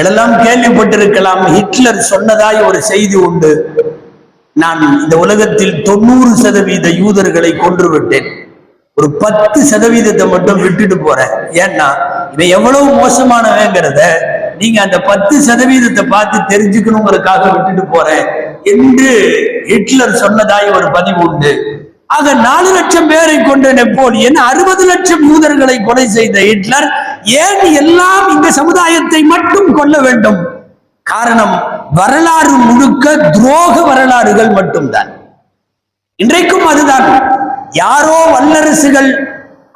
இதெல்லாம் கேள்விப்பட்டிருக்கலாம் ஹிட்லர் சொன்னதாய் ஒரு செய்தி உண்டு. நான் இந்த உலகத்தில் தொண்ணூறு சதவீத யூதர்களை கொன்று விட்டேன். ஒரு பத்து சதவீதத்தை மட்டும் விட்டுட்டு போறேன். ஏன்னா இவன் எவ்வளவு மோசமானவங்கிறத நீங்க அந்த பத்து சதவீதத்தை பார்த்து தெரிஞ்சுக்கணுங்கிறதுக்காக விட்டுட்டு போறேன் என்று ஹிட்லர் சொன்னதாய் ஒரு பதிவு உண்டு. ஆக நாலு லட்சம் பேரை கொண்ட நெப்போலியன் அறுபது லட்சம் யூதர்களை கொலை செய்த ஹிட்லர் ஏன் எல்லாம் இந்த சமுதாயத்தை மட்டும் கொல்ல வேண்டும்? காரணம் வரலாறு முழுக்க துரோக வரலாறுகள் மட்டும்தான். இன்றைக்கும் அதுதான். யாரோ வல்லரசுகள்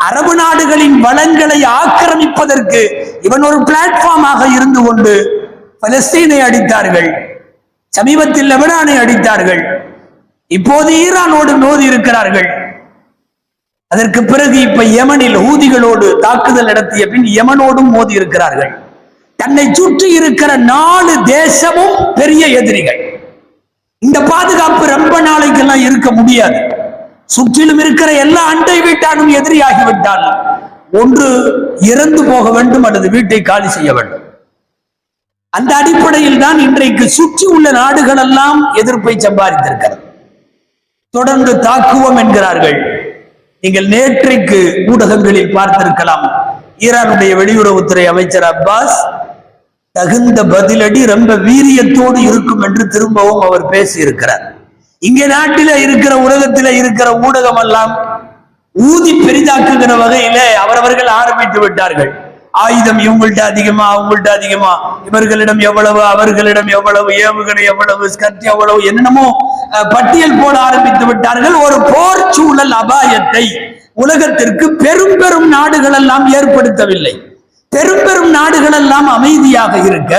அரபு நாடுகளின் வளங்களை ஆக்கிரமிப்பதற்கு இவன் ஒரு பிளாட்ஃபார்மாக இருந்து கொண்டு பலஸ்தீனை அடித்தார்கள் சமீபத்தில் லெபனானை அடித்தார்கள். இப்போது ஈரானோடு மோதி இருக்கிறார்கள். அதற்கு பிறகு இப்ப யமனில் ஊதிகளோடு தாக்குதல் நடத்திய பின் யமனோடும் மோதி இருக்கிறார்கள். தன்னை சுற்றி இருக்கிற நாலு தேசமும் பெரிய எதிரிகள். இந்த பாதுகாப்பு ரொம்ப நாளைக்கெல்லாம் இருக்க முடியாது. சுற்றிலும் இருக்கிற எல்லா அண்டை வீட்டானும் எதிரியாகிவிட்டால் ஒன்று இறந்து போக வேண்டும் அல்லது வீட்டை காலி செய்ய வேண்டும். அந்த அடிப்படையில் தான் இன்றைக்கு சுற்றி உள்ள நாடுகள் எல்லாம் எதிர்ப்பை சம்பாதித்திருக்கிறது. தொடர்ந்து தாக்குவோம் என்கிறார்கள். நீங்கள் நேற்றைக்கு ஊடகங்களில் பார்த்திருக்கலாம். ஈரானுடைய வெளியுறவுத்துறை அமைச்சர் அப்பாஸ் தகுந்த பதிலடி ரொம்ப வீரியத்தோடு இருக்கும் என்று திரும்பவும் அவர் பேசியிருக்கிறார். இங்கே நாட்டில இருக்கிற உலகத்தில இருக்கிற ஊடகம் எல்லாம் ஊதி பெரிதாக்குகிற வகையில அவரவர்கள் ஆரம்பித்து விட்டார்கள். ஆயுதம் இவங்கள்ட்ட அதிகமா அவங்கள்ட்ட அதிகமா. இவர்களிடம் எவ்வளவு அவர்களிடம் எவ்வளவு ஏவுகணை எவ்வளவு ஸ்கர்ட் எவ்வளவு என்னென்னமோ அஹ், பட்டியல் போட ஆரம்பித்து விட்டார்கள். ஒரு போர் சூழல் அபாயத்தை உலகத்திற்கு பெரும் பெரும் நாடுகள் எல்லாம் ஏற்படுத்தவில்லை. பெரும் பெரும் நாடுகள் எல்லாம் அமைதியாக இருக்க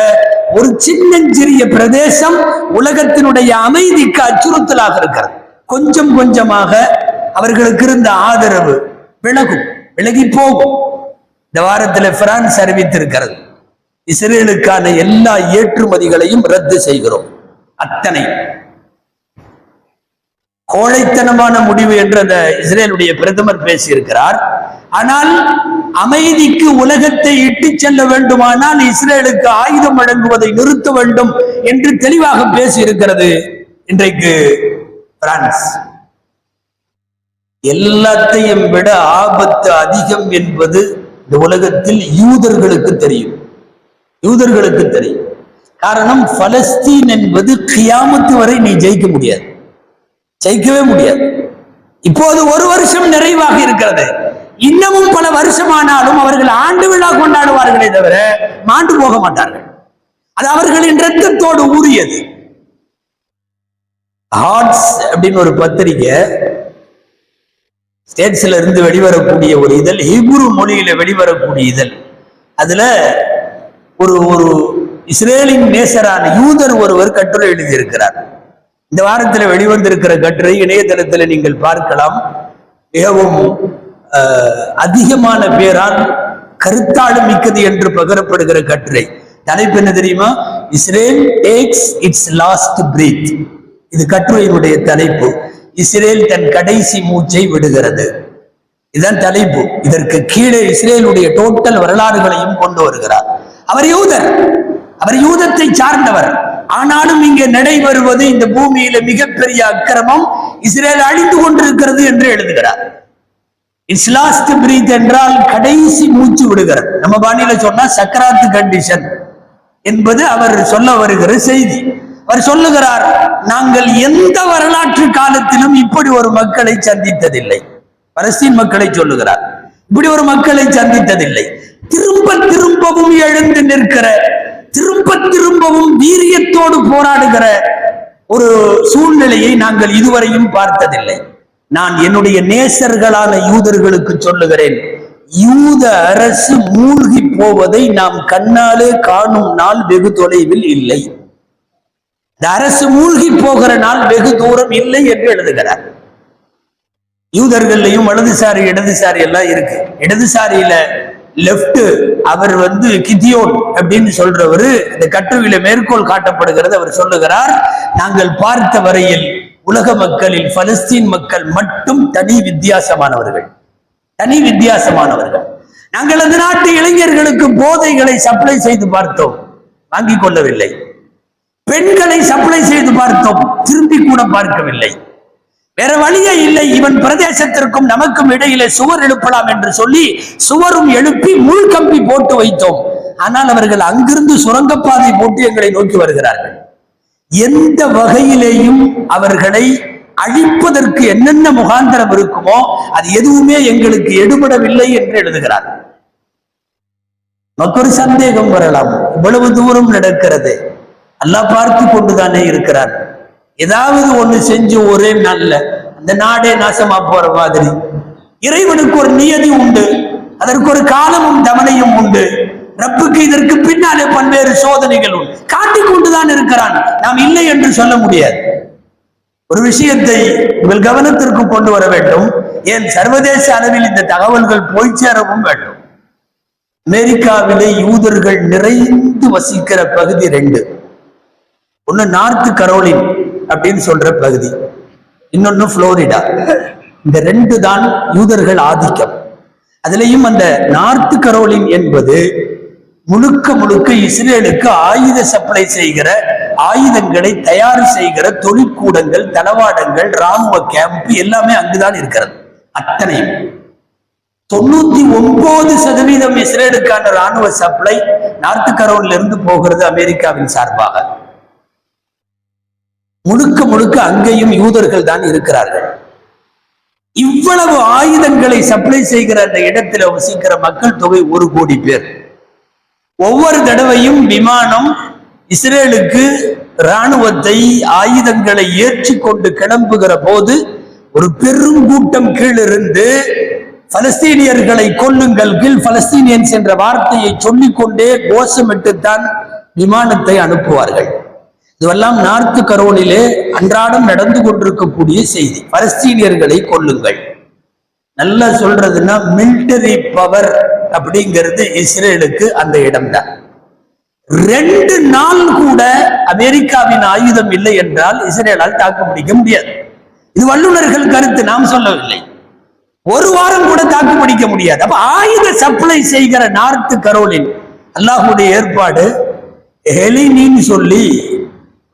ஒரு சின்னஞ்சிறிய பிரதேசம் உலகத்தினுடைய அமைதிக்கு அச்சுறுத்தலாக இருக்கிறது. கொஞ்சம் கொஞ்சமாக அவர்களுக்கு இருந்த ஆதரவு விலகும் விலகி போகும். இந்த வாரத்தில் பிரான்ஸ் அறிவித்திருக்கிறது. இஸ்ரேலுக்கான எல்லா ஏற்றுமதிகளையும் ரத்து செய்கிறோம். அத்தனை. கோழைத்தனமான முடிவு என்று அந்த இஸ்ரேலுடைய பிரதமர் பேசியிருக்கிறார். ஆனால் அமைதிக்கு உலகத்தை இட்டு செல்ல வேண்டுமானால் இஸ்ரேலுக்கு ஆயுதம் வழங்குவதை நிறுத்த வேண்டும் என்று தெளிவாக பேசியிருக்கிறது இன்றைக்கு பிரான்ஸ். எல்லாத்தையும் விட ஆபத்து அதிகம் என்பது இந்த உலகத்தில் யூதர்களுக்கு தெரியும். யூதர்களுக்கு தெரியும். காரணம் பலஸ்தீன் என்பது கியாமத்து வரை நீ ஜெயிக்க முடியாது. ஜெயிக்கவே முடியாது. இப்போது ஒரு வருஷம் நிறைவாக இருக்கிறது. இன்னமும் பல வருஷமானாலும் அவர்கள் ஆண்டு விழா கொண்டாடுவார்களே தவிர மாண்டு போக மாட்டார்கள். அது அவர்களின் ரத்தத்தோடு ஊறியது. ஹார்ட்ஸ் அப்படின்னு ஒரு பத்திரிகை ஸ்டேட்ஸ்ல இருந்து வெளிவரக்கூடிய ஒரு இதழ் ஹிப்ரு மொழியில வெளிவரக்கூடிய இதழ். அதுல ஒரு ஒரு இஸ்ரேலின் நேசரான யூதர் ஒருவர் கட்டுரை எழுதியிருக்கிறார். இந்த வாரத்துல வெளிவந்திருக்கிற கட்டுரை இணையதளத்துல நீங்கள் பார்க்கலாம். மிகவும் அதிகமான பேரால் கருத்தாடு மிக்கது என்று பகரப்படுகிற கட்டுரை. தலைப்பு என்ன தெரியுமா? Israel takes its last breath இது கட்டுரையினுடைய தலைப்பு. இஸ்ரேல் தன் கடைசி மூச்சை விடுகிறது. இதுதான் தலைப்பு. இதற்கு கீழே இஸ்ரேலுடைய டோட்டல் வரலாறுகளையும் கொண்டு வருகிறார். அவர் யூதர். அவர் யூதத்தை சார்ந்தவர். ஆனாலும் இங்கே நடைபெறுவது இந்த பூமியில மிகப்பெரிய அக்கிரமம். இஸ்ரேல் அழிந்து கொண்டிருக்கிறது என்று எழுதுகிறார். இட்ஸ் பிரீத் என்றால் கடைசி மூச்சு விடுகிறது. நம்ம பாணியில சொன்னா சக்கராத்து கண்டிஷன் என்பது அவர் சொல்ல வருகிற செய்தி. அவர் சொல்லுகிறார் நாங்கள் எந்த வரலாற்று காலத்திலும் இப்படி ஒரு மக்களை சந்தித்ததில்லை. பலஸ்தீன் மக்களை சொல்லுகிறார் இப்படி ஒரு மக்களை சந்தித்ததில்லை. திரும்ப திரும்பவும் எழுந்து நிற்கிற திரும்ப திரும்பவும் வீரியத்தோடு போராடுகிற ஒரு சூழ்நிலையை நாங்கள் இதுவரையும் பார்த்ததில்லை. நான் என்னுடைய நேசர்களான யூதர்களுக்கு சொல்லுகிறேன் யூத அரசு மூழ்கி போவதை நாம் கண்ணாலே காணும் நாள் வெகு தொலைவில் இல்லை. இந்த அரசு மூழ்கி போகிற நாள் வெகு தூரம் இல்லை என்று எழுதுகிறார். யூதர்கள்லையும் வலதுசாரி இடதுசாரி எல்லாம் இருக்கு. இடதுசாரியில லெப்ட் அவர் வந்து கிதியோன் அப்படின்னு சொல்றவரு இந்த கட்டுரையில மேற்கோள் காட்டப்படுகிறது அவர் சொல்லுகிறார் நாங்கள் பார்த்த வரையில் உலக மக்களில் பலஸ்தீன் மக்கள் மட்டும் தனி வித்தியாசமானவர்கள். தனி வித்தியாசமானவர்கள். நாங்கள் அந்த நாட்டு இளைஞர்களுக்கு போதைகளை சப்ளை செய்து பார்த்தோம். வாங்கிக் கொள்ளவில்லை. பெண்களை சப்ளை செய்து பார்த்தோம். திரும்பி கூட பார்க்கவில்லை. வேற வழியே இல்லை. இவன் பிரதேசத்திற்கும் நமக்கும் இடையிலே சுவர் எழுப்பலாம் என்று சொல்லி சுவரும் எழுப்பி முள் கம்பி போட்டு வைத்தோம். ஆனால் அவர்கள் அங்கிருந்து சுரங்கப்பாதை போட்டு எங்களை நோக்கி வருகிறார்கள். எந்த வகையிலேயும் அவர்களை அழிப்பதற்கு என்னென்ன முகாந்திரம் இருக்குமோ அது எதுவுமே எங்களுக்கு எடுபடவில்லை என்று எழுதுகிறார் நமக்கு ஒரு சந்தேகம் வரலாம். இவ்வளவு தூரம் நடக்கிறது. அல்லாஹ் பார்த்து கொண்டுதானே இருக்கிறார். ஏதாவது ஒண்ணு செஞ்சு ஒரே நாள்ல அந்த நாடே நாசமா போற மாதிரி. இறைவனுக்கு ஒரு நியதி உண்டு அதற்கு ஒரு காலமும் தவணையும் உண்டு. ரப்புக்கு இதற்கு பின்னாலே பல்வேறு சோதனைகள் உண்டு. காட்டிக் கொண்டுதான் இருக்கிறான். நாம் இல்லை என்று சொல்ல முடியாது. ஒரு விஷயத்தை உங்கள் கவனத்திற்கு கொண்டு வர வேண்டும். ஏன்? சர்வதேச அளவில் இந்த தகவல்கள் போய் சேரவும் வேண்டும். அமெரிக்காவிலே யூதர்கள் நிறைந்து வசிக்கிற பகுதி ரெண்டு. ஒன்னு நார்த் கரோலின் அப்படின்னு சொல்ற பகுதி. இன்னொன்னு புளோரிடா. இந்த ரெண்டு தான் யூதர்கள் ஆதிக்கம். அதுலயும் அந்த நார்த் கரோலின் என்பது முழுக்க முழுக்க இஸ்ரேலுக்கு ஆயுத சப்ளை செய்கிற ஆயுதங்களை தயார் செய்கிற தொழிற்கூடங்கள் தளவாடங்கள் ராணுவ கேம்ப் எல்லாமே அங்குதான் இருக்கிறது. அத்தனையும். தொண்ணூத்தி ஒன்பது சதவீதம் இஸ்ரேலுக்கான ராணுவ சப்ளை நார்த் கரோன்ல இருந்து போகிறது அமெரிக்காவின் சார்பாக. முழுக்க முழுக்க அங்கேயும் யூதர்கள் தான் இருக்கிறார்கள். இவ்வளவு ஆயுதங்களை சப்ளை செய்கிற அந்த இடத்துல வசிக்கிற மக்கள் தொகை ஒரு கோடி பேர். ஒவ்வொரு தடவையும் விமானம் இஸ்ரேலுக்கு இராணுவத்தை ஆயுதங்களை ஏற்றி கொண்டு கிளம்புகிற போது ஒரு பெரும் கூட்டம் கீழிருந்து பலஸ்தீனியர்களை கொல்லுங்கள் கீழ் பலஸ்தீனியன்ஸ் என்ற வார்த்தையை சொல்லிக்கொண்டே கோஷமிட்டுத்தான் விமானத்தை அனுப்புவார்கள். இதுவெல்லாம் நார்த்து கரோனிலே அன்றாடம் நடந்து கொண்டிருக்கக்கூடிய செய்தி. பலஸ்தீனியர்களை கொல்லுங்கள். நல்லா சொல்றதுன்னா மிலிட்டரி பவர் அப்படிங்கிறது இஸ்ரேலுக்கு அந்த இடம்தான். ரெண்டு நாள் கூட அமெரிக்காவின் ஆயுதம் இல்லை என்றால் இஸ்ரேலால் தாக்க பிடிக்க முடியாது. இது வல்லுநர்கள் கருத்து நாம் சொல்லவில்லை. ஒரு வாரம் கூட தாக்கு பிடிக்க முடியாது. அப்ப ஆயுத சப்ளை செய்கிற நார்த்து கரோலின் அல்லாஹுடைய ஏற்பாடு ஹெலினின்னு சொல்லி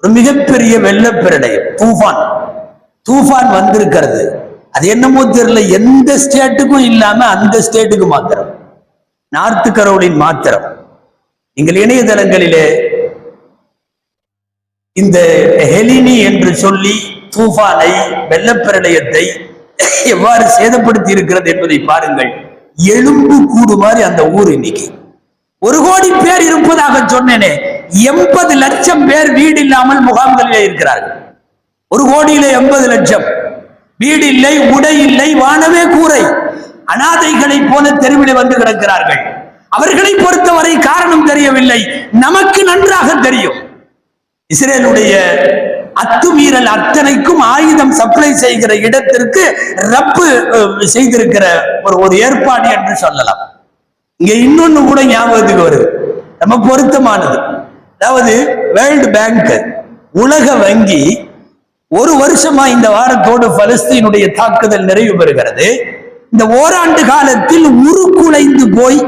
ஒரு மிகப்பெரிய வெள்ளப்பிரளயம் தூஃபான். தூஃபான் வந்திருக்கிறது. அது என்னமோ தெரியல எந்த ஸ்டேட்டுக்கும் இல்லாம அந்த ஸ்டேட்டுக்கு மாத்திரம். நார்த் கரோலின் மாத்திரம். எங்கள் இணையதளங்களிலே இந்த ஹெலினி என்று சொல்லி தூஃபானை வெள்ளப்பிரளயத்தை எவ்வாறு சேதப்படுத்தி இருக்கிறது என்பதை பாருங்கள். எலும்பு கூடு மாதிரி அந்த ஊர் இன்னைக்கு. ஒரு கோடி பேர் இருப்பதாக சொன்னேனே. எண்பது லட்சம் பேர் வீடு இல்லாமல் முகாம்களிலே இருக்கிறார்கள். ஒரு கோடியில எண்பது லட்சம். வீடு இல்லை உடை இல்லை வானவே கூரை. அனாதைகளைப் போல தெருவில் வந்து கிடக்கிறார்கள். அவர்களை பொறுத்தவரை காரணம் தெரியவில்லை. நமக்கு நன்றாக தெரியும். இஸ்ரேலுடைய அத்துமீறல் அத்தனைக்கும் ஆயுதம் சப்ளை செய்கிற இடத்திற்கு ரப்பு செய்திருக்கிற ஒரு ஒரு ஏற்பாடு என்று சொல்லலாம். இங்க இன்னொன்னு கூட ஞாபகத்துக்கு வருது. நம்ம பொருத்தமானது. அதாவது வேர்ல்டு பேங்க் உலக வங்கி ஒரு வருஷமா இந்த வாரத்தோடு பலஸ்தீனுடைய தாக்குதல் நிறைவு பெறுகிறது. இந்த ஓராண்டு காலத்தில் உருக்குலைந்து போய்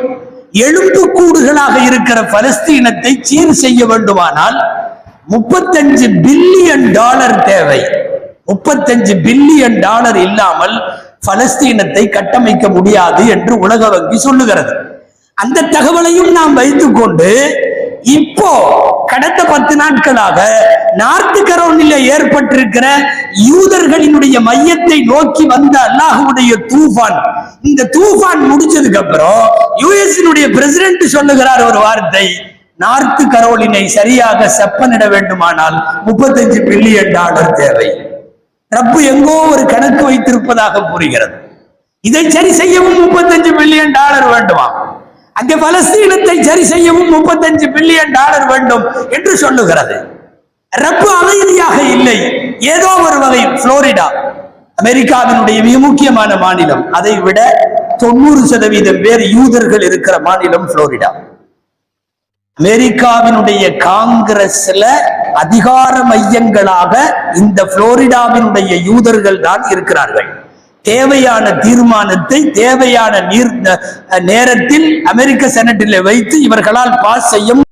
எலும்பு கூடுகளாக இருக்கிற பலஸ்தீனத்தை சீர் செய்ய வேண்டுமானால் முப்பத்தஞ்சு பில்லியன் டாலர் தேவை. முப்பத்தஞ்சு பில்லியன் டாலர் இல்லாமல் பலஸ்தீனத்தை கட்டமைக்க முடியாது என்று உலக வங்கி சொல்லுகிறது. அந்த தகவலையும் நாம் வைத்துக்கொண்டு இப்போ கடந்த பத்து நாட்களாக நார்த் கரோனில ஏற்பட்டிருக்கிற யூதர்களினுடைய மையத்தை நோக்கி வந்த அல்லாஹுடைய தூஃபான். இந்த தூஃபான் முடிச்சதுக்கு அப்புறம் யுஎஸ்னுடைய பிரசிடென்ட் சொல்லுகிறார் ஒரு வார்த்தை நார்த் கரோலினை சரியாக செப்பனிட வேண்டுமானால் முப்பத்தஞ்சு பில்லியன் டாலர் தேவை. ரப்பு எங்கோ ஒரு கணக்கு வைத்திருப்பதாக புரிகிறது இதை சரி செய்யவும் முப்பத்தஞ்சு பில்லியன் டாலர் வேண்டுமா? அங்கே பலஸ்தீனத்தை சரி செய்யவும் முப்பத்தஞ்சு பில்லியன் டாலர் வேண்டும் என்று சொல்லுகிறது. ரப்பு அமைதியாக இல்லை. ஏதோ ஒரு வகை புளோரிடா. அமெரிக்காவினுடைய மிக முக்கியமான மாநிலம். அதை விட தொண்ணூறு சதவீதம் பேர் யூதர்கள் இருக்கிற மாநிலம் புளோரிடா. அமெரிக்காவினுடைய காங்கிரஸ்ல அதிகார மையங்களாக இந்த புளோரிடாவினுடைய யூதர்கள் தான் இருக்கிறார்கள். தேவையான தீர்மானத்தை தேவையான நீர் நேரத்தில் அமெரிக்க செனட்டில் வைத்து இவர்களால் பாஸ் செய்ய